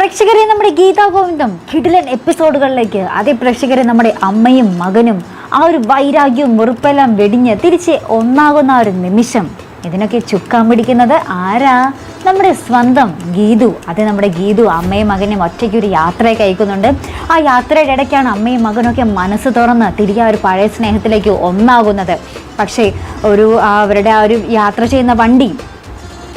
പ്രേക്ഷകരെ നമ്മുടെ ഗീതാ ഗോവിന്ദം കിടിലൻ എപ്പിസോഡുകളിലേക്ക്. അതേ പ്രേക്ഷകരെ നമ്മുടെ അമ്മയും മകനും ആ ഒരു വൈരാഗ്യവും വെറുപ്പെല്ലാം വെടിഞ്ഞ് തിരിച്ച് ഒന്നാകുന്ന ഒരു നിമിഷം. ഇതിനൊക്കെ ചുക്കാൻ പിടിക്കുന്നത് ആരാ? നമ്മുടെ സ്വന്തം ഗീതു. അത് നമ്മുടെ ഗീതു അമ്മയും മകനും ഒറ്റയ്ക്ക് ഒരു യാത്രയൊക്കെ അയക്കുന്നുണ്ട് ആ യാത്രയുടെ ഇടയ്ക്കാണ് അമ്മയും മകനൊക്കെ മനസ്സ് തുറന്ന് തിരികെ ഒരു പഴയ സ്നേഹത്തിലേക്ക് ഒന്നാകുന്നത്. പക്ഷേ ഒരു അവരുടെ ആ ഒരു യാത്ര ചെയ്യുന്ന വണ്ടി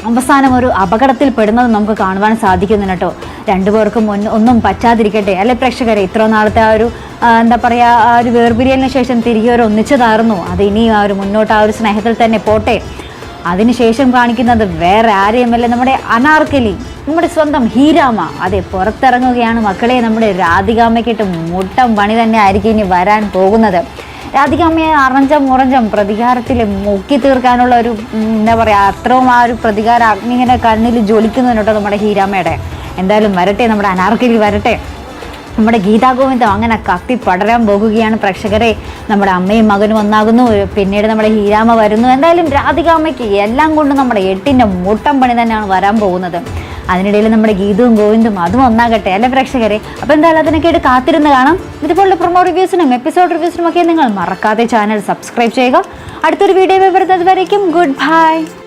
അവസാനം ഒരു അപകടത്തിൽ പെടുന്നത് നമുക്ക് കാണുവാൻ സാധിക്കുന്നുണ്ട് കേട്ടോ. രണ്ടുപേർക്കും ഒന്നും പറ്റാതിരിക്കട്ടെ. അല്ലെ പ്രേക്ഷകരെ? ഇത്ര നാളത്തെ ആ ഒരു എന്താ പറയുക ആ ഒരു വേർപിരിയലിന് ശേഷം തിരികെ ഒരു ഒന്നിച്ചതായിരുന്നു. അത് ഇനി ആ ഒരു മുന്നോട്ട് ആ ഒരു സ്നേഹത്തിൽ തന്നെ പോട്ടെ. അതിനുശേഷം കാണിക്കുന്നത് വേറെ ആരെയുമല്ല നമ്മുടെ അനാർക്കലി നമ്മുടെ സ്വന്തം ഹീരാമ. അതെ പുറത്തിറങ്ങുകയാണ് മക്കളെ. നമ്മുടെ രാധികാമയ്ക്കിട്ട് മുട്ടം പണി തന്നെ ആയിരിക്കും ഇനി വരാൻ പോകുന്നത്. രാധികാമ്മയെ അറഞ്ചം മുറഞ്ചം പ്രതികാരത്തിൽ മുക്കി തീർക്കാനുള്ള ഒരു എന്താ പറയുക അത്രയും ആ ഒരു പ്രതികാര അഗ്നി ഇങ്ങനെ കണ്ണിൽ ജ്വലിക്കുന്നുണ്ട് നമ്മുടെ ഹീരാമ്മയുടെ. എന്തായാലും വരട്ടെ നമ്മുടെ അനാർക്കലി വരട്ടെ. നമ്മുടെ ഗീതാഗോവിന്ദം അങ്ങനെ കത്തി പടരാൻ പോകുകയാണ് പ്രേക്ഷകരെ. നമ്മുടെ അമ്മയും മകനും ഒന്നാകുന്നു പിന്നീട് നമ്മുടെ ഹീരാമ വരുന്നു. എന്തായാലും രാധികാമ്മയ്ക്ക് എല്ലാം കൊണ്ടും നമ്മുടെ എട്ടിന്റെ മുട്ടം പണി തന്നെയാണ് വരാൻ പോകുന്നത്. അതിനിടയിൽ നമ്മുടെ ഗീതവും ഗോവിന്ദും അതും ഒന്നാകട്ടെ അല്ലെ പ്രേക്ഷകരെ? അപ്പോൾ എന്തായാലും അതിനൊക്കെ ആയിട്ട് കാത്തിരുന്ന് കാണാം. ഇതുപോലുള്ള പ്രൊമോ റിവ്യൂസിനും എപ്പിസോഡ് റിവ്യൂസിനും ഒക്കെ നിങ്ങൾ മറക്കാതെ ചാനൽ സബ്സ്ക്രൈബ് ചെയ്യുക. അടുത്തൊരു വീഡിയോ വരുന്നത് വരയ്ക്കും. Good bye